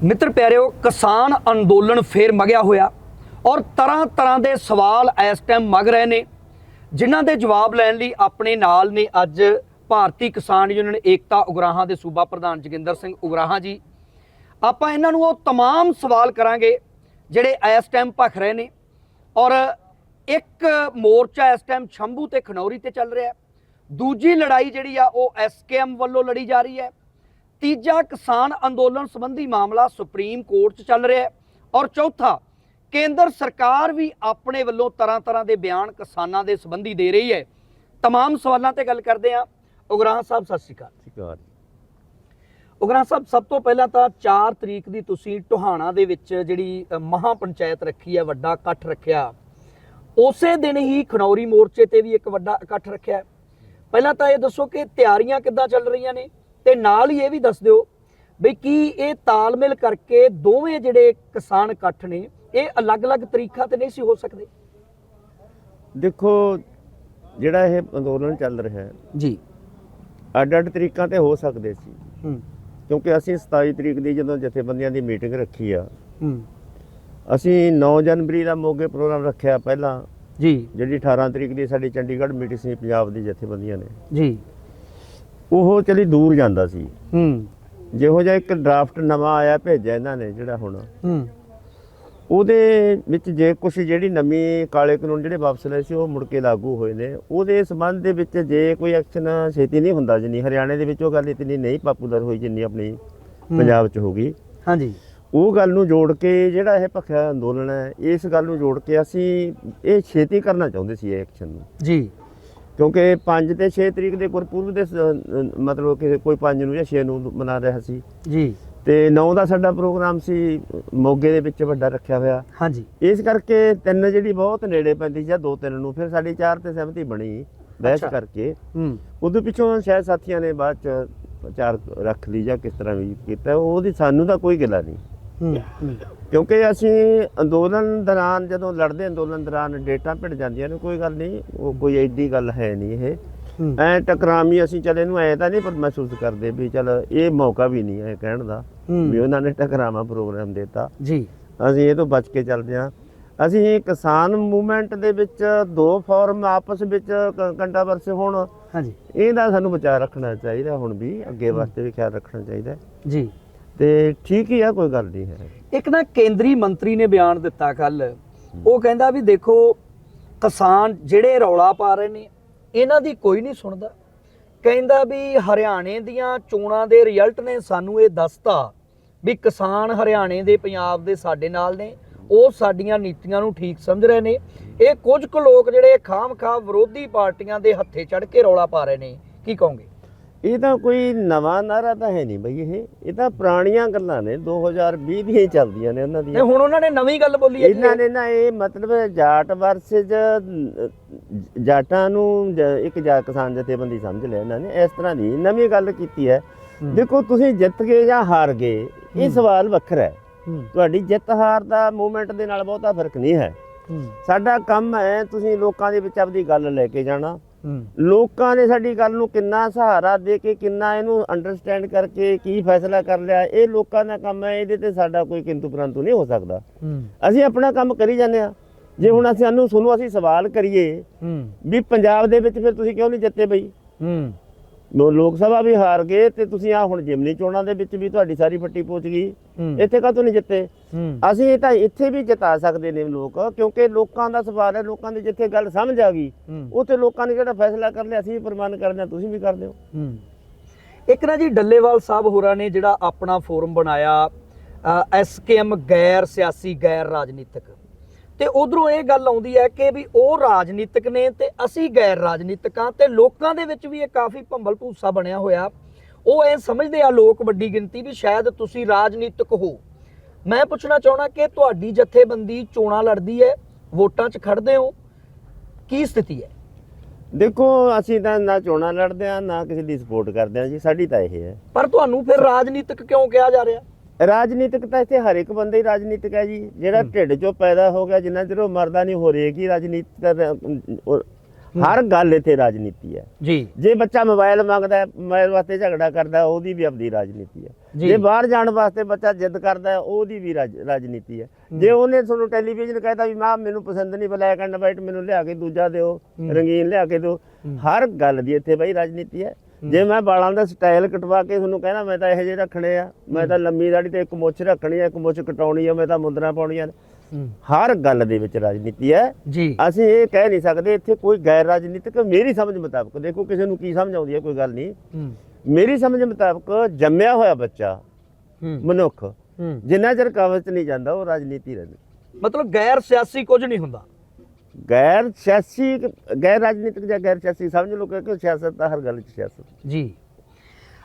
ਮਿੱਤਰ ਪਿਆਰਿਓ ਕਿਸਾਨ ਅੰਦੋਲਨ ਫੇਰ ਮਗਿਆ ਹੋਇਆ ਔਰ ਤਰ੍ਹਾਂ ਤਰ੍ਹਾਂ ਦੇ ਸਵਾਲ ਇਸ ਟਾਈਮ ਮਗ ਰਹੇ ਨੇ ਜਿਨ੍ਹਾਂ ਦੇ ਜਵਾਬ ਲੈਣ ਲਈ ਆਪਣੇ ਨਾਲ ਨੇ ਅੱਜ ਭਾਰਤੀ ਕਿਸਾਨ ਯੂਨੀਅਨ ਏਕਤਾ ਉਗਰਾਹਾਂ ਦੇ ਸੂਬਾ ਪ੍ਰਧਾਨ ਜੋਗਿੰਦਰ ਸਿੰਘ ਉਗਰਾਹਾਂ ਜੀ ਆਪਾਂ ਇਹਨਾਂ ਨੂੰ ਉਹ तमाम ਸਵਾਲ ਕਰਾਂਗੇ ਜਿਹੜੇ ਇਸ ਟਾਈਮ ਭਖ ਰਹੇ ਨੇ ਔਰ ਇੱਕ ਮੋਰਚਾ ਇਸ ਟਾਈਮ ਸ਼ੰਭੂ ਤੇ ਖਨੌਰੀ ਤੇ ਚੱਲ ਰਿਹਾ ਹੈ ਦੂਜੀ ਲੜਾਈ ਜਿਹੜੀ ਆ ਉਹ ਐਸਕੇਐਮ ਵੱਲੋਂ ਲੜੀ ਜਾ ਰਹੀ ਹੈ ਤੀਜਾ ਕਿਸਾਨ ਅੰਦੋਲਨ ਸੰਬੰਧੀ ਮਾਮਲਾ ਸੁਪਰੀਮ ਕੋਰਟ 'ਚ ਚੱਲ ਰਿਹਾ ਹੈ ਔਰ ਚੌਥਾ ਕੇਂਦਰ ਸਰਕਾਰ ਵੀ ਆਪਣੇ ਵੱਲੋਂ ਤਰ੍ਹਾਂ ਤਰ੍ਹਾਂ ਦੇ ਬਿਆਨ ਕਿਸਾਨਾਂ ਦੇ ਸੰਬੰਧੀ ਦੇ ਰਹੀ ਹੈ तमाम ਸਵਾਲਾਂ ਤੇ ਗੱਲ ਕਰਦੇ ਆ ਉਗਰਾਹਾਂ ਸਾਹਿਬ ਸਤਿ ਸ਼੍ਰੀ ਅਕਾਲ ਠੀਕ ਆ ਉਗਰਾਹਾਂ ਸਾਹਿਬ ਸਭ ਤੋਂ ਪਹਿਲਾਂ ਤਾਂ 4 ਤਰੀਕ ਦੀ ਤੁਸੀਂ ਟੋਹਾਣਾ ਦੇ ਵਿੱਚ ਜਿਹੜੀ ਅ, ਮਹਾ ਪੰਚਾਇਤ ਰੱਖੀ ਹੈ ਵੱਡਾ ਇਕੱਠ ਰੱਖਿਆ ਉਸੇ ਦਿਨ ਹੀ ਖਨੌਰੀ ਮੋਰਚੇ ਤੇ ਵੀ ਇੱਕ ਵੱਡਾ ਇਕੱਠ ਰੱਖਿਆ ਹੈ। ਪਹਿਲਾਂ ਤਾਂ ਇਹ ਦੱਸੋ ਕਿ ਤਿਆਰੀਆਂ ਕਿੱਦਾਂ ਚੱਲ ਰਹੀਆਂ ਨੇ ਤੇ ਨਾਲ ਹੀ ਇਹ ਵੀ ਦੱਸ ਦਿਓ ਵੀ ਕੀ ਇਹ ਤਾਲਮੇਲ ਕਰਕੇ ਦੋਵੇਂ ਜਿਹੜੇ ਕਿਸਾਨ ਇਕੱਠ ਨੇ ਇਹ ਅਲੱਗ-ਅਲੱਗ ਤਰੀਕਾ ਤੇ ਨਹੀਂ ਸੀ ਹੋ ਸਕਦੇ? ਦੇਖੋ ਜਿਹੜਾ ਇਹ ਅੰਦੋਲਨ ਚੱਲ ਰਿਹਾ ਹੈ ਜੀ। ਅੱਡ-ਅੱਡ ਤਰੀਕਾਂ ਤੇ ਹੋ ਸਕਦੇ ਸੀ। ਹੂੰ। ਕਿਉਂਕਿ ਅਸੀਂ 27 ਤਰੀਕ ਦੀ ਜਦੋਂ ਜਥੇਬੰਦੀਆਂ ਦੀ ਮੀਟਿੰਗ ਰੱਖੀ ਆ ਹੂੰ। ਅਸੀਂ 9 ਜਨਵਰੀ ਦਾ ਮੋਗੇ ਪ੍ਰੋਗਰਾਮ ਰੱਖਿਆ ਪਹਿਲਾਂ ਜੀ। ਜਿਹੜੀ 18 ਤਰੀਕ ਦੀ ਸਾਡੀ ਚੰਡੀਗੜ੍ਹ ਮੀਟਿੰਗ ਸੀ ਪੰਜਾਬ ਦੀ ਜਥੇਬੰਦੀਆਂ ਨੇ। ਜੀ। ਉਹ ਚਲੀ ਦੂਰ ਜਾਂਦਾ ਸੀ। ਹੂੰ। ਜਿਹੋ ਜਿਹਾ ਇੱਕ ਡਰਾਫਟ ਨਵਾਂ ਆਇਆ ਭੇਜਿਆ ਇਹਨਾਂ ਨੇ ਜਿਹੜਾ ਹੁਣ। ਹੂੰ। ਉਹਦੇ ਵਿੱਚ ਜੇ ਕੁਝ ਜਿਹੜੀ ਨਵੀਂ ਕਾਲੇ ਕਾਨੂੰਨ ਜਿਹੜੇ ਵਾਪਸ ਲਏ ਸੀ ਉਹ ਮੁੜ ਕੇ ਲਾਗੂ ਹੋਏ ਨੇ। ਉਹਦੇ ਸੰਬੰਧ ਦੇ ਵਿੱਚ ਜੇ ਕੋਈ ਐਕਸ਼ਨ ਛੇਤੀ ਨਹੀਂ ਹੁੰਦਾ ਜਿੰਨੀ ਹਰਿਆਣੇ ਦੇ ਵਿੱਚ ਉਹ ਗੱਲ ਇਤਨੀ ਨਹੀਂ ਪਪੂਲਰ ਹੋਈ ਜਿੰਨੀ ਆਪਣੀ ਪੰਜਾਬ 'ਚ ਹੋ ਗਈ। ਹਾਂਜੀ। ਉਹ ਗੱਲ ਨੂੰ ਜੋੜ ਕੇ ਜਿਹੜਾ ਇਹ ਭਖਿਆ ਅੰਦੋਲਨ ਹੈ ਇਸ ਗੱਲ ਨੂੰ ਜੋੜ ਕੇ ਅਸੀਂ ਇਹ ਛੇਤੀ ਕਰਨਾ ਚਾਹੁੰਦੇ ਸੀ ਇਹ ਐਕਸ਼ਨ ਨੂੰ। ਜੀ। ਕਿਉਂਕਿ 5 ਤੇ 6 ਤਰੀਕ ਦੇ ਗੁਰਪੁਰਬ ਦੇ ਸ- ਮਤਲਬ ਕਿ ਕੋਈ 5 ਨੂੰ ਜਾਂ 6 ਨੂੰ ਮਨਾ ਰਿਹਾ ਸੀ। ਜੀ। ਤੇ 9 ਦਾ ਸਾਡਾ ਪ੍ਰੋਗਰਾਮ ਸੀ ਮੋਗੇ ਦੇ ਵਿੱਚ ਵੱਡਾ ਰੱਖਿਆ ਹੋਇਆ। ਹਾਂਜੀ। ਇਸ ਕਰਕੇ ਤਿੰਨ ਜਿਹੜੀ ਬਹੁਤ ਨੇੜੇ ਪੈਂਦੀ ਸੀ ਜਾਂ ਦੋ ਤਿੰਨ ਨੂੰ ਫਿਰ ਸਾਡੀ ਚਾਰ ਤੇ ਸਹਿਮਤੀ ਬਣੀ ਬਹਿਸ ਅੱਛਾ। ਕਰਕੇ। ਹੂੰ। ਉਦੋਂ ਪਿੱਛੋਂ ਸ਼ਾਇਦ ਸਾਥੀਆਂ ਨੇ ਬਾਅਦ ਚ ਚਾਰ ਰੱਖ ਲਈ ਜਾਂ ਕਿਸ ਤਰ੍ਹਾਂ ਵੀ ਕੀਤਾ ਉਹਦੀ ਸਾਨੂੰ ਤਾਂ ਕੋਈ ਗਿਲਾ ਨਹੀਂ। ਕਿਉਂਕਿ ਅਸੀਂ ਅੰਦੋਲਨ ਦੌਰਾਨ ਜਦੋਂ ਲੜਦੇ ਅੰਦੋਲਨ ਦੌਰਾਨ ਡੇਟਾ ਭਿੜ ਜਾਂਦੀਆਂ ਨੇ ਕੋਈ ਗੱਲ ਨਹੀਂ ਉਹ ਕੋਈ ਐਡੀ ਗੱਲ ਹੈ ਨਹੀਂ ਇਹ। ਐ ਟਕਰਾਮੀ ਅਸੀਂ ਚੱਲ ਇਹਨੂੰ ਐ ਤਾਂ ਨਹੀਂ ਪਰ ਮਹਿਸੂਸ ਕਰਦੇ ਵੀ ਚਲ ਇਹ ਮੌਕਾ ਵੀ ਨਹੀਂ ਹੈ ਕਹਿਣ ਦਾ। ਵੀ ਉਹਨਾਂ ਨੇ ਟਕਰਾਮਾ ਪ੍ਰੋਗਰਾਮ ਦਿੱਤਾ। ਜੀ। ਅਸੀਂ ਇਹ ਤੋਂ ਬਚ ਕੇ ਚੱਲਦੇ ਹਾਂ। ਅਸੀਂ ਕਿਸਾਨ ਮੂਵਮੈਂਟ ਦੇ ਵਿੱਚ ਦੋ ਫੋਰਮ ਆਪਸ ਵਿੱਚ ਕੰਟਾਵਰਸ ਹੋਣ ਹਾਂਜੀ। ਇਹਦਾ ਸਾਨੂੰ ਬਚਾਅ ਰੱਖਣਾ ਚਾਹੀਦਾ ਹੁਣ ਵੀ ਅੱਗੇ ਵਾਸਤੇ ਵੀ ਖਿਆਲ ਰੱਖਣਾ ਚਾਹੀਦਾ। ਜੀ। ਤੇ ਠੀਕ ਹੀ ਆ, ਕੋਈ ਗੱਲ ਨਹੀਂ ਹੈ। ਇੱਕ ਨਾ ਕੇਂਦਰੀ ਮੰਤਰੀ ਨੇ ਬਿਆਨ ਦਿੱਤਾ ਕੱਲ ਉਹ ਕਹਿੰਦਾ ਵੀ ਦੇਖੋ, ਕਿਸਾਨ ਜਿਹੜੇ ਰੌਲਾ ਪਾ ਰਹੇ ਨੇ, ਇਹਨਾਂ ਦੀ ਕੋਈ ਨਹੀਂ ਸੁਣਦਾ। ਕਹਿੰਦਾ ਵੀ ਹਰਿਆਣੇ ਦੀਆਂ ਚੋਣਾਂ ਦੇ ਰਿਜ਼ਲਟ ਨੇ, ਸਾਨੂੰ ਇਹ ਦੱਸਤਾ ਵੀ ਕਿਸਾਨ ਹਰਿਆਣੇ ਦੇ, ਪੰਜਾਬ ਦੇ ਸਾਡੇ ਨਾਲ ਨੇ। ਉਹ ਸਾਡੀਆਂ ਨੀਤੀਆਂ ਨੂੰ ਠੀਕ ਸਮਝ ਰਹੇ ਨੇ। ਇਹ ਕੁਝ ਕੁ ਲੋਕ ਜਿਹੜੇ ਖਾਮ-ਖਾ ਵਿਰੋਧੀ ਪਾਰਟੀਆਂ ਦੇ ਹੱਥੇ ਚੜ ਕੇ ਰੌਲਾ ਪਾ ਰਹੇ ਨੇ। ਕੀ ਕਹੋਗੇ? ਇਹ ਤਾਂ ਕੋਈ ਨਵਾਂ ਨਾਰਾ ਤਾਂ ਹੈ ਨਹੀਂ ਬਈ ਇਹ। ਇਹ ਤਾਂ ਪੁਰਾਣੀਆਂ ਗੱਲਾਂ ਨੇ 2020 ਦੀਆਂ ਹੀ ਚੱਲਦੀਆਂ ਨੇ ਉਹਨਾਂ ਤੇ ਦੀਆਂ। ਹੁਣ ਉਹਨਾਂ ਨੇ ਨਵੀਂ ਗੱਲ ਬੋਲੀ ਹੈ ਜੀ। ਇਹਨਾਂ ਨੇ ਨਾ ਇਹ ਮਤਲਬ ਜਾਟ ਵਰਸਸ ਜਾਟਾਂ ਨੂੰ ਜ- ਇੱਕ ਜਾ ਕਿਸਾਨ ਜਥੇਬੰਦੀ ਸਮਝ ਲਿਆ ਇਹਨਾਂ ਨੇ ਇਸ ਤਰ੍ਹਾਂ ਦੀ ਨਵੀਂ ਗੱਲ ਕੀਤੀ ਹੈ। ਹੂੰ। ਦੇਖੋ ਤੁਸੀਂ ਜਿੱਤ ਗਏ ਜਾਂ ਹਾਰ ਗਏ ਇਹ ਹੂੰ। ਸਵਾਲ ਵੱਖਰਾ ਹੈ। ਹੂੰ, ਤੁਹਾਡੀ ਜਿੱਤ ਹਾਰ ਦਾ ਮੂਵਮੈਂਟ ਦੇ ਨਾਲ ਬਹੁਤਾ ਫ਼ਰਕ ਨਹੀਂ ਹੈ। ਹੂੰ, ਸਾਡਾ ਕੰਮ ਹੈ ਤੁਸੀਂ ਲੋਕਾਂ ਦੇ ਵਿੱਚ ਆਪਣੀ ਗੱਲ ਲੈ ਕੇ ਜਾਣਾ। ਲੋਕਾਂ ਨੇ ਸਾਡੀ ਗੱਲ ਨੂੰ ਕਿੰਨਾ ਸਹਾਰਾ ਦੇ ਕੇ ਕਿੰਨਾ ਇਹਨੂੰ ਅੰਡਰਸਟੈਂਡ ਕਰਕੇ ਕੀ ਫੈਸਲਾ ਕਰ ਲਿਆ ਇਹ ਲੋਕਾਂ ਦਾ ਕੰਮ ਹੈ ਇਹਦੇ ਤੇ ਸਾਡਾ ਕੋਈ ਕਿੰਤੂ ਪਰੰਤੂ ਨਹੀਂ ਹੋ ਸਕਦਾ। ਅਸੀਂ ਆਪਣਾ ਕੰਮ ਕਰੀ ਜਾਂਦੇ ਆ ਜੇ ਹੁਣ ਅਸੀਂ ਸਾਨੂੰ ਸੁਣੋ ਅਸੀਂ ਸਵਾਲ ਕਰੀਏ ਵੀ ਪੰਜਾਬ ਦੇ ਵਿੱਚ ਫਿਰ ਤੁਸੀਂ ਕਿਉਂ ਨਹੀਂ ਜਿੱਤੇ ਬਈ? ਲੋ- ਲੋਕ ਸਭਾ ਵੀ ਹਾਰ ਗਏ ਤੇ ਤੁਸੀਂ ਆ ਹੁਣ ਜਿਮਨੀ ਚੋਣਾਂ ਦੇ ਵਿੱਚ ਵੀ ਤੁਹਾਡੀ ਸਾਰੀ ਫੱਟੀ ਪਹੁੰਚ ਗਈ। ਇੱਥੇ ਕਾਹਤੋਂ ਨਹੀਂ ਜਿੱਤੇ? ਅਸੀਂ ਤਾਂ ਇੱਥੇ ਵੀ ਜਿਤਾ ਸਕਦੇ ਨੇ ਲੋਕ ਕਿਉਂਕਿ ਲੋਕਾਂ ਦਾ ਸਵਾਲ ਹੈ ਲੋਕਾਂ ਦੀ ਜਿੱਥੇ ਗੱਲ ਸਮਝ ਆ ਗਈ ਉੱਥੇ ਲੋਕਾਂ ਨੇ ਜਿਹੜਾ ਫੈਸਲਾ ਕਰ ਲਿਆ ਅਸੀਂ ਵੀ ਪ੍ਰਮਾਨ ਕਰਦੇ ਹਾਂ ਤੁਸੀਂ ਵੀ ਕਰਦੇ ਹੂੰ। ਇੱਕ ਨਾ ਜੀ ਡੱਲੇਵਾਲ ਸਾਹਿਬ ਹੋਰਾਂ ਨੇ ਜਿਹੜਾ ਆਪਣਾ ਫੋਰਮ ਬਣਾਇਆ ਐਸਕੇਐਮ ਗੈਰ ਸਿਆਸੀ ਗੈਰ ਰਾਜਨੀਤਿਕ। ਤੇ ਉਧਰੋਂ ਇਹ ਗੱਲ ਆਉਂਦੀ ਹੈ ਕਿ ਵੀ ਉਹ ਰਾਜਨੀਤਿਕ ਨੇ ਤੇ ਅਸੀਂ ਗੈਰ ਰਾਜਨੀਤਿਕ ਤੇ ਲੋਕਾਂ ਦੇ ਵਿੱਚ ਵੀ ਇਹ ਕਾਫੀ ਭੰਬਲ ਭੂਸਾ ਬਣਿਆ ਹੋਇਆ। ਉਹ ਇਹ ਸਮਝਦੇ ਆ ਲੋਕ ਵੱਡੀ ਗਿਣਤੀ ਵੀ ਸ਼ਾਇਦ ਤੁਸੀਂ ਰਾਜਨੀਤਿਕ ਹੋ। ਮੈਂ ਪੁੱਛਣਾ ਚਾਹਣਾ ਕਿ ਤੁਹਾਡੀ ਜਥੇਬੰਦੀ ਚੋਣਾਂ ਲੜਦੀ ਹੈ ਵੋਟਾਂ 'ਚ ਖੜਦੇ ਹੋ ਕੀ ਸਥਿਤੀ ਹੈ? ਦੇਖੋ ਅਸੀਂ ਤਾਂ ਨਾ ਚੋਣਾਂ ਲੜਦੇ ਆ ਨਾ ਕਿਸੇ ਦੀ ਸਪੋਰਟ ਕਰਦੇ ਆ ਜੀ ਸਾਡੀ ਤਾਂ ਇਹ ਹੈ। ਪਰ ਤੁਹਾਨੂੰ ਫਿਰ ਰਾਜਨੀਤਿਕ ਕਿਉਂ ਕਿਹਾ ਜਾ ਰਿਹਾ? ਰਾਜਨੀਤਿਕ ਤਾਂ ਇੱਥੇ ਹਰ ਇੱਕ ਬੰਦਾ ਹੀ ਰਾਜਨੀਤਿਕ ਹੈ ਜੀ। ਜਿਹੜਾ ਢਿੱਡ ਚੋਂ ਪੈਦਾ ਹੋ ਗਿਆ ਜਿੰਨਾ ਚਿਰ ਉਹ ਮਰਦਾ ਨਹੀਂ ਹੋ ਰਹੇਗੀ ਰਾਜਨੀਤਿਕ ਦਾ, ਅਮ, ਉਹ ਹਰ ਗੱਲ ਇੱਥੇ ਰਾਜਨੀਤੀ ਹੈ। ਜੀ। ਜੇ ਬੱਚਾ ਮੋਬਾਈਲ ਮੰਗਦਾ ਮੋਬਾਈਲ ਵਾਸਤੇ ਝਗੜਾ ਕਰਦਾ ਉਹਦੀ ਵੀ ਆਪਣੀ ਰਾਜਨੀਤੀ ਹੈ। ਜੀ। ਬਾਹਰ ਜਾਣ ਵਾਸਤੇ ਬੱਚਾ ਜਿੱਦ ਕਰਦਾ ਉਹਦੀ ਵੀ ਰਾਜ- ਰਾਜਨੀਤੀ ਹੈ। ਜੇ ਉਹਨੇ ਤੁਹਾਨੂੰ ਟੈਲੀਵਿਜ਼ਨ ਕਹਿੰਦਾ ਵੀ ਮਾਂ ਮੈਨੂੰ ਪਸੰਦ ਨਹੀਂ ਬਲੈਕ ਐਂਡ ਵਾਈਟ ਮੈਨੂੰ ਲਿਆ ਕੇ ਦੂਜਾ ਦਿਓ ਰੰਗੀਨ ਲਿਆ ਕੇ ਦਿਓ ਹਰ ਗੱਲ ਦੀ ਇੱਥੇ ਬਈ ਰਾਜਨੀਤੀ ਹੈ। ਜੇ ਮੈਂ ਵਾਲਾਂ ਦਾ ਸਟਾਈਲ ਕਟਵਾ ਕੇ ਤੁਹਾਨੂੰ ਕਹਿਣਾ ਮੈਂ ਤਾਂ ਇਹੋ ਜਿਹੇ ਰੱਖਣੇ ਆ। ਮੈਂ ਤਾਂ ਲੰਮੀ ਦਾੜੀ ਤੇ ਇੱਕ ਮੁੱਛ ਰੱਖਣੀ ਹੈ ਇੱਕ ਮੁੱਛ ਕਟਾਉਣੀ ਹੈ ਮੈਂ ਤਾਂ ਮੁੰਦਰਾ ਪਾਉਣੀਆਂ ਹਰ ਗੱਲ ਦੇ ਵਿੱਚ ਰਾਜਨੀਤੀ ਹੈ। ਜੀ। ਅਸੀਂ ਇਹ ਕਹਿ ਨਹੀਂ ਸਕਦੇ ਇੱਥੇ ਕੋਈ ਗੈਰ ਰਾਜਨੀਤਿਕ ਮੇਰੀ ਸਮਝ ਮੁਤਾਬਕ ਦੇਖੋ ਕਿਸੇ ਨੂੰ ਕੀ ਸਮਝ ਆਉਂਦੀ ਹੈ ਕੋਈ ਗੱਲ ਨਹੀਂ। ਮੇਰੀ ਸਮਝ ਮੁਤਾਬਕ ਜੰਮਿਆ ਹੋਇਆ ਬੱਚਾ ਮਨੁੱਖ ਜਿੰਨਾ ਚਿਰ ਕਵਚ 'ਚ ਨਹੀਂ ਜਾਂਦਾ ਉਹ ਰਾਜਨੀਤੀ ਰਹਿੰਦੀ। ਮਤਲਬ ਗੈਰ ਸਿਆਸੀ ਕੁਝ ਨਹੀਂ ਹੁੰਦਾ। ਗੈਰ ਸਿਆਸੀ ਗੈਰ ਰਾਜਨੀਤਿਕ ਜਾਂ ਗੈਰ ਸਿਆਸੀ, ਸਮਝ ਲਓ ਕਿ ਸਿਆਸਤ ਤਾਂ ਹਰ ਗੱਲ 'ਚ ਸਿਆਸਤ ਜੀ।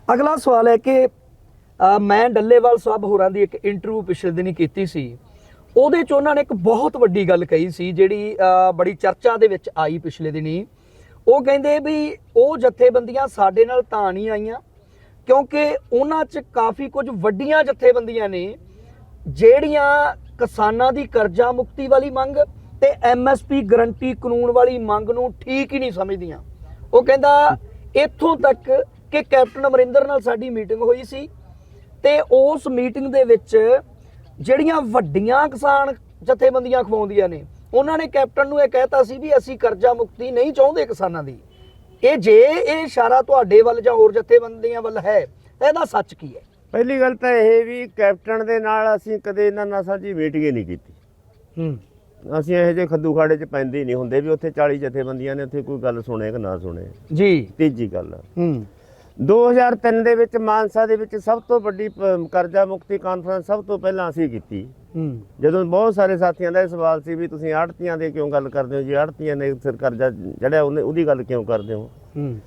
ਅਗਲਾ ਸਵਾਲ ਹੈ ਕਿ ਮੈਂ ਡੱਲੇਵਾਲ ਸਾਹਿਬ ਹੋਰਾਂ ਦੀ ਇੱਕ ਇੰਟਰਵਿਊ ਪਿਛਲੇ ਦਿਨੀ ਕੀਤੀ ਸੀ। ਉਹਦੇ ਚ ਉਹਨਾਂ ਨੇ ਇੱਕ ਬਹੁਤ ਵੱਡੀ ਗੱਲ ਕਹੀ ਸੀ, ਜਿਹੜੀ ਬੜੀ ਚਰਚਾ ਦੇ ਵਿੱਚ ਆਈ ਪਿਛਲੇ ਦਿਨੀ। ਉਹ ਕਹਿੰਦੇ ਵੀ ਉਹ ਜਥੇਬੰਦੀਆਂ ਸਾਡੇ ਨਾਲ ਤਾਂ ਨਹੀਂ ਆਈਆਂ, ਕਿਉਂਕਿ ਉਹਨਾਂ 'ਚ ਕਾਫੀ ਕੁਝ ਵੱਡੀਆਂ ਜਥੇਬੰਦੀਆਂ ਨੇ, ਜਿਹੜੀਆਂ ਕਿਸਾਨਾਂ ਦੀ ਕਰਜ਼ਾ ਮੁਕਤੀ ਵਾਲੀ ਮੰਗ ਤੇ ਐਮਐਸਪੀ ਗਰੰਟੀ ਕਾਨੂੰਨ ਵਾਲੀ ਮੰਗ ਨੂੰ ਠੀਕ ਹੀ ਨਹੀਂ ਸਮਝਦੀਆਂ। ਉਹ ਕਹਿੰਦਾ ਇੱਥੋਂ ਤੱਕ ਕਿ ਕੈਪਟਨ ਅਮਰਿੰਦਰ ਨਾਲ ਸਾਡੀ ਮੀਟਿੰਗ ਹੋਈ ਸੀ ਤੇ ਉਸ ਮੀਟਿੰਗ ਦੇ ਵਿੱਚ ਜਿਹੜੀਆਂ ਵੱਡੀਆਂ ਕਿਸਾਨ ਜਥੇਬੰਦੀਆਂ ਖਵਾਉਂਦੀਆਂ ਨੇ ਉਹਨਾਂ ਨੇ ਕੈਪਟਨ ਨੂੰ ਇਹ ਕਹਿਤਾ ਸੀ ਵੀ ਅਸੀਂ ਕਰਜ਼ਾ ਮੁਕਤੀ ਨਹੀਂ ਚਾਹੁੰਦੇ ਕਿਸਾਨਾਂ ਦੀ। ਇਹ ਜੇ ਇਹ ਇਸ਼ਾਰਾ ਤੁਹਾਡੇ ਵੱਲ ਜਾਂ ਹੋਰ ਜਥੇਬੰਦੀਆਂ ਵੱਲ ਹੈ ਇਹਦਾ ਸੱਚ ਕੀ ਹੈ? ਪਹਿਲੀ ਗੱਲ ਤਾਂ ਇਹ ਵੀ ਕੈਪਟਨ ਦੇ ਨਾਲ ਅਸੀਂ ਕਦੇ ਇਹਨਾਂ ਨਾਲ ਸਾਡੀ ਮੀਟਿੰਗ ਹੀ ਨਹੀਂ ਕੀਤੀ। ਹੂੰ। ਅਸੀਂ ਇਹੋ ਜਿਹੇ ਖੱਦੂ ਖਾੜੇ 'ਚ ਪੈਂਦੇ ਹੀ ਨਹੀਂ ਹੁੰਦੇ ਵੀ ਉੱਥੇ 40 ਜਥੇਬੰਦੀਆਂ ਨੇ ਉੱਥੇ ਕੋਈ ਗੱਲ ਸੁਣੇ ਕਿ ਨਾ ਸੁਣੇ। ਜੀ। ਤੀਜੀ ਗੱਲ। ਹੂੰ। 2003 ਦੇ ਵਿੱਚ ਮਾਨਸਾ ਦੇ ਵਿੱਚ ਸਭ ਤੋਂ ਵੱਡੀ ਪ- ਕਰਜ਼ਾ ਮੁਕਤੀ ਕਾਨਫਰੰਸ ਸਭ ਤੋਂ ਪਹਿਲਾਂ ਅਸੀਂ ਕੀਤੀ। ਹੂੰ। ਜਦੋਂ ਬਹੁਤ ਸਾਰੇ ਸਾਥੀਆਂ ਦਾ ਇਹ ਸਵਾਲ ਸੀ ਵੀ ਤੁਸੀਂ ਆੜਤੀਆਂ ਦੇ ਕਿਉਂ ਗੱਲ ਕਰਦੇ ਹੋ? ਜੀ ਆੜਤੀਆਂ ਨੇ ਸਿਰ ਕਰਜ਼ਾ ਜੜਿਆ ਉਹਨੇ ਉਹਦੀ ਗੱਲ ਕਿਉਂ ਕਰਦੇ ਹੋ? ਹੂੰ।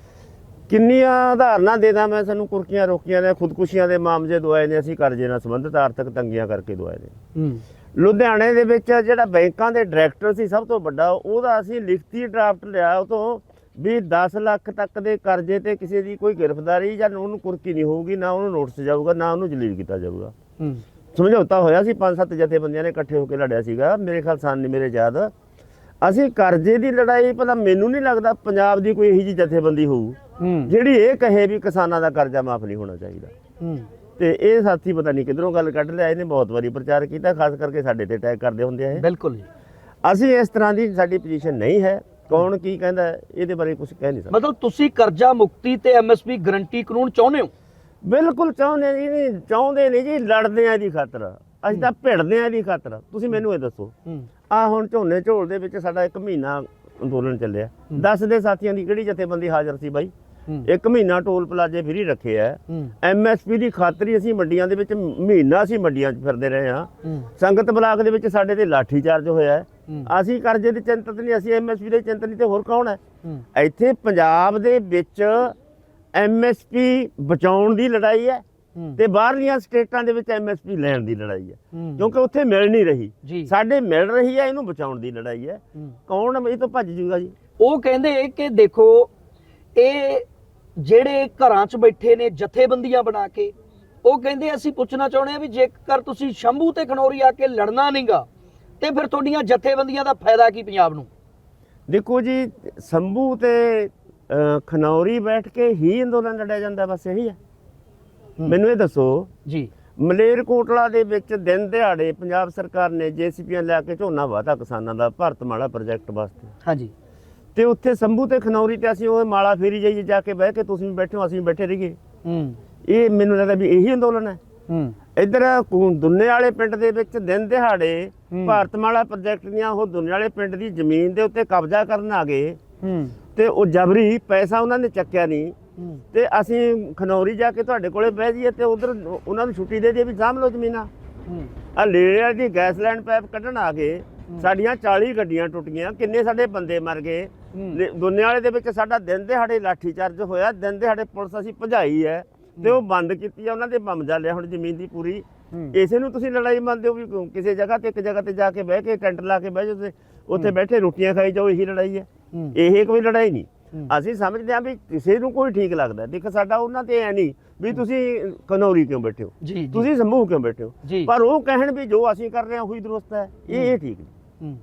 ਕਿੰਨੀਆਂ ਉਦਾਹਰਨਾਂ ਦੇਦਾ ਮੈਂ ਸਾਨੂੰ ਕੁਰਕੀਆਂ ਰੋਕੀਆਂ ਨੇ ਖੁਦਕੁਸ਼ੀਆਂ ਦੇ ਮਾਮਲੇ ਦਵਾਏ ਨੇ ਅਸੀਂ ਕਰਜ਼ੇ ਨਾਲ ਸੰਬੰਧਿਤ ਆਰਥਿਕ ਤੰਗੀਆਂ ਕਰਕੇ ਦਵਾਏ ਨੇ। ਹੂੰ। ਲੁਧਿਆਣੇ ਦੇ ਵਿੱਚ ਜਿਹੜਾ ਬੈਂਕਾਂ ਦੇ ਡਾਇਰੈਕਟਰ ਸੀ ਸਭ ਤੋਂ ਵੱਡਾ ਉਹਦਾ ਅਸੀਂ ਲਿਖਤੀ ਡਰਾਫਟ ਲਿਆ ਉਹ ਤੋਂ ਵੀ 10 ਲੱਖ ਤੱਕ ਦੇ ਕਰਜ਼ੇ ਤੇ ਕਿਸੇ ਦੀ ਕੋਈ ਗ੍ਰਿਫਤਾਰੀ ਜਾਂ ਉਹਨੂੰ ਕੁਰਕੀ ਨਹੀਂ ਹੋਊਗੀ ਨਾ ਉਹਨੂੰ ਨੋਟਿਸ ਜਾਊਗਾ ਨਾ ਉਹਨੂੰ ਜਲੀਲ ਕੀਤਾ ਜਾਊਗਾ। ਸਮਝੌਤਾ ਹੋਇਆ ਸੀ ਪੰਜ ਸੱਤ ਜਥੇਬੰਦੀਆਂ ਨੇ ਇਕੱਠੇ ਹੋ ਕੇ ਲੜਿਆ ਸੀਗਾ ਮੇਰੇ ਖਿਆਲ ਸਾਨ ਨਹੀਂ ਮੇਰੇ ਯਾਦ। ਅਸੀਂ ਕਰਜ਼ੇ ਦੀ ਲੜਾਈ ਭਲਾ ਮੈਨੂੰ ਨਹੀਂ ਲੱਗਦਾ ਪੰਜਾਬ ਦੀ ਕੋਈ ਇਹੀ ਜਿਹੀ ਜਥੇਬੰਦੀ ਹੋਊ ਜਿਹੜੀ ਇਹ ਕਹੇ ਵੀ ਕਿਸਾਨਾਂ ਦਾ ਕਰਜ਼ਾ ਮਾਫ ਨਹੀਂ ਹੋਣਾ ਚਾਹੀਦਾ। ਹੂੰ। ਤੇ ਇਹ ਸਾਥੀ ਪਤਾ ਨਹੀਂ ਕਿਧਰੋਂ ਗੱਲ ਕੱਢ ਲਿਆ ਇਹਨੇ ਬਹੁਤ ਵਾਰੀ ਪ੍ਰਚਾਰ ਕੀਤਾ ਖਾਸ ਕਰਕੇ ਸਾਡੇ ਤੇ ਅਟੈਕ ਕਰਦੇ ਹੁੰਦੇ ਆ ਇਹ। ਬਿਲਕੁਲ ਜੀ। ਅਸੀਂ ਇਸ ਤਰ੍ਹਾਂ ਦੀ ਸਾਡੀ ਪੋਜੀਸ਼ਨ ਨਹੀਂ ਹੈ। ਕੌਣ ਕੀ ਕਹਿੰਦਾ ਇਹਦੇ ਬਾਰੇ ਕੁਝ ਕਹਿ ਨਹੀਂ ਸਕਦਾ। ਮਤਲਬ ਤੁਸੀਂ ਕਰਜ਼ਾ ਮੁਕਤੀ ਤੇ ਐਮਐਸਪੀ ਗਰੰਟੀ ਕਾਨੂੰਨ ਚਾਹੁੰਦੇ ਹੋ? ਬਿਲਕੁਲ ਚਾਹੁੰਦੇ ਨਹੀਂ ਚਾਹੁੰਦੇ ਨਹੀਂ ਜੀ ਲੜਦੇ ਆ ਇਹਦੀ ਖਾਤਰ। ਅਸੀਂ ਤਾਂ ਭਿੜਦੇ ਆ ਇਹਦੀ ਖਾਤਰ। ਤੁਸੀਂ ਮੈਨੂੰ ਇਹ ਦੱਸੋ। ਆ ਹੁਣ ਝੋਨੇ ਝੋਲ ਦੇ ਵਿੱਚ ਸਾਡਾ ਇੱਕ ਮਹੀਨਾ ਅੰਦੋਲਨ ਚੱਲਿਆ। ਦੱਸ ਦੇ ਸਾਥੀਆਂ ਦੀ ਕਿਹੜੀ ਜਥੇਬੰਦੀ ਹਾਜ਼ਰ ਸੀ ਬਾਈ? ਇੱਕ ਮਹੀਨਾ ਟੋਲ ਪਲਾਜ਼ੇ ਫ੍ਰੀ ਰੱਖੇ ਆ। ਹੂੰ। ਐਮਐਸਪੀ ਦੀ ਖਾਤਰ ਅਸੀਂ ਮੰਡੀਆਂ ਦੇ ਵਿੱਚ ਮਹੀਨਾ ਅਸੀਂ ਮੰਡੀਆਂ 'ਚ ਫਿਰਦੇ ਰਹੇ ਆ ਸੰਗਤ ਬਲਾਕ ਦੇ ਵਿੱਚ ਸਾਡੇ ਤੇ ਲਾਠੀ ਚਾਰਜ ਹੋਇਆ। ਅਸੀਂ ਕਰਜ਼ੇ ਦੀ ਚਿੰਤਤ ਨਹੀਂ ਅਸੀਂ ਐਮਐਸਪੀ ਦੇ ਚਿੰਤਤ ਨਹੀਂ ਤੇ ਹੋਰ ਕੌਣ ਹੈ? ਇੱਥੇ ਪੰਜਾਬ ਦੇ ਵਿੱਚ ਐਮਐਸਪੀ ਬਚਾਉਣ ਦੀ ਲੜਾਈ ਹੈ ਤੇ ਬਾਹਰਲੀਆਂ ਸਟੇਟਾਂ ਦੇ ਵਿੱਚ ਐਮਐਸਪੀ ਲੈਣ ਦੀ ਲੜਾਈ ਹੈ। ਕਿਉਂਕਿ ਉੱਥੇ ਮਿਲ ਨਹੀਂ ਰਹੀ। ਸਾਡੇ ਮਿਲ ਰਹੀ ਹੈ ਇਹਨੂੰ ਬਚਾਉਣ ਦੀ ਲੜਾਈ ਹੂੰ। ਕੌਣ ਇਹ ਤੋਂ ਭੱਜ ਜੂਗਾ ਜੀ। ਉਹ ਕਹਿੰਦੇ ਕਿ ਦੇਖੋ ਇਹ ਜਿਹੜੇ ਘਰਾਂ 'ਚ ਬੈਠੇ ਨੇ ਜਥੇਬੰਦੀਆਂ ਬਣਾ ਕੇ ਉਹ ਕਹਿੰਦੇ ਅਸੀਂ ਪੁੱਛਣਾ ਚਾਹੁੰਦੇ ਆ ਵੀ ਜੇਕਰ ਤੁਸੀਂ ਸ਼ੰਭੂ ਤੇ ਖਨੌਰੀ ਆ ਕੇ ਲੜਨਾ ਨਹੀਂਗਾ ਤੇ ਫਿਰ ਤੁਹਾਡੀਆਂ ਜਥੇਬੰਦੀਆਂ ਦਾ ਫਾਇਦਾ ਕੀ ਪੰਜਾਬ ਨੂੰ? ਦੇਖੋ ਜੀ ਸੰਭੂ ਤੇ ਖਨੌਰੀ ਬੈਠ ਕੇ ਹੀ ਅੰਦੋਲਨ ਲੜਿਆ ਜਾਂਦਾ ਬਸ ਇਹੀ ਹੈ। ਮੈਨੂੰ ਇਹ ਦੱਸੋ ਜੀ। ਮਲੇਰਕੋਟਲਾ ਦੇ ਵਿੱਚ ਦਿਨ ਦਿਹਾੜੇ ਪੰਜਾਬ ਸਰਕਾਰ ਨੇ ਜੀਸੀਪੀਆਂ ਲੈ ਕੇ ਝੋਨਾ ਵਾਧਾ ਕਿਸਾਨਾਂ ਦਾ ਭਾਰਤਮਾਲਾ ਪ੍ਰੋਜੈਕਟ ਵਾਸਤੇ। ਹਾਂਜੀ। ਤੇ ਉੱਥੇ ਸੰਭੂ ਤੇ ਖਨੌਰੀ ਤੇ ਅਸੀਂ ਉਹ ਮਾਲਾ ਫੇਰੀ ਜਾਈਏ ਜਾ ਕੇ ਬਹਿ ਕੇ ਤੁਸੀਂ ਵੀ ਬੈਠੇ ਹੋ ਅਸੀਂ ਵੀ ਬੈਠੇ ਰਹੀਏ। ਹੂੰ। ਇਹ ਮੈਨੂੰ ਲੱਗਦਾ ਵੀ ਇਹੀ ਅੰਦੋਲਨ ਹੈ। ਹੂੰ। ਇੱਧਰ ਦੁੰਨੇ ਵਾਲੇ ਪਿੰਡ ਦੇ ਵਿੱਚ ਦਿਨ ਦਿਹਾੜੇ। ਭਾਰਤਮਾਲਾ ਪ੍ਰੋਜੈਕਟ ਦੀਆਂ ਉਹ ਦੁੰਨੇ ਵਾਲੇ ਪਿੰਡ ਦੀ ਜ਼ਮੀਨ ਦੇ ਉੱਤੇ ਕਬਜ਼ਾ ਕਰਨ ਆ ਗਏ। ਹੂੰ। ਤੇ ਉਹ ਜਬਰੀ ਪੈਸਾ ਉਹਨਾਂ ਨੇ ਚੱਕਿਆ ਨਹੀਂ। ਤੇ ਅਸੀਂ ਖਨੌਰੀ ਜਾ ਕੇ ਤੁਹਾਡੇ ਕੋਲੇ ਬਹਿ ਜਾਈਏ ਤੇ ਉਧਰ ਉਹਨਾਂ ਨੂੰ ਛੁੱਟੀ ਦੇ ਦਈਏ ਵੀ ਸਾਂਭ ਲਓ ਜ਼ਮੀਨਾਂ। ਹੂੰ। ਆ ਲੇੜਿਆਂ ਦੀ ਗੈਸ ਲਾਈਨ ਪਾਈਪ ਕੱਢਣ ਆ ਗਏ। ਸਾਡੀਆਂ 40 ਗੱਡੀਆਂ ਟੁੱਟ ਗਈਆਂ। ਕਿੰਨੇ ਸਾਡੇ ਬੰਦੇ ਮਰ ਗਏ। ਲੇ- ਦੁਨੀਆ ਵਾਲੇ ਦੇ ਵਿੱਚ ਸਾਡਾ ਦਿਨ ਦਿਹਾੜੇ ਲਾਠੀ ਚਾਰਜ ਹੋਇਆ ਦਿਨ ਦਿਹਾੜੇ ਪੁਲਿਸ ਅਸੀਂ ਭਜਾਈ ਹੈ ਤੇ ਉਹ ਬੰਦ ਕੀਤੀ ਆ ਉਹਨਾਂ ਦੇ ਬੰਬ ਲਿਆ ਹੁਣ ਜ਼ਮੀਨ ਦੀ ਪੂਰੀ। ਇਸੇ ਨੂੰ ਤੁਸੀਂ ਲੜਾਈ ਮੰਨਦੇ ਹੋ ਵੀ? ਕਿਸੇ ਜਗ੍ਹਾ ਤੇ ਇੱਕ ਜਗ੍ਹਾ ਤੇ ਜਾ ਕੇ ਬਹਿ ਕੇ ਟੈਂਟ ਲਾ ਕੇ ਬਹਿ ਜਾਓ ਤੇ ਉੱਥੇ ਬੈਠੇ ਰੋਟੀਆਂ ਖਾਈ ਜਾਓ ਇਹੀ ਲੜਾਈ ਹੈ। ਇਹ ਕੋਈ ਲੜਾਈ ਨਹੀਂ। ਅਸੀਂ ਸਮਝਦੇ ਹਾਂ ਵੀ ਕਿਸੇ ਨੂੰ ਕੋਈ ਠੀਕ ਲੱਗਦਾ। ਦੇਖ ਸਾਡਾ ਉਹਨਾਂ ਤੇ ਐ ਨਹੀਂ ਵੀ ਤੁਸੀਂ ਕਨੌਰੀ ਕਿਉਂ ਬੈਠੇ ਹੋ? ਤੁਸੀਂ ਸਮੂਹ ਕਿਉਂ ਬੈਠੇ ਹੋ। ਪਰ ਉਹ ਕਹਿਣ ਵੀ ਜੋ ਅਸੀਂ ਕਰ ਰਹੇ ਹਾਂ ਉਹੀ ਦਰੁਸਤ ਹੈ। ਇਹ ਇਹ ਠੀਕ ਨਹੀਂ।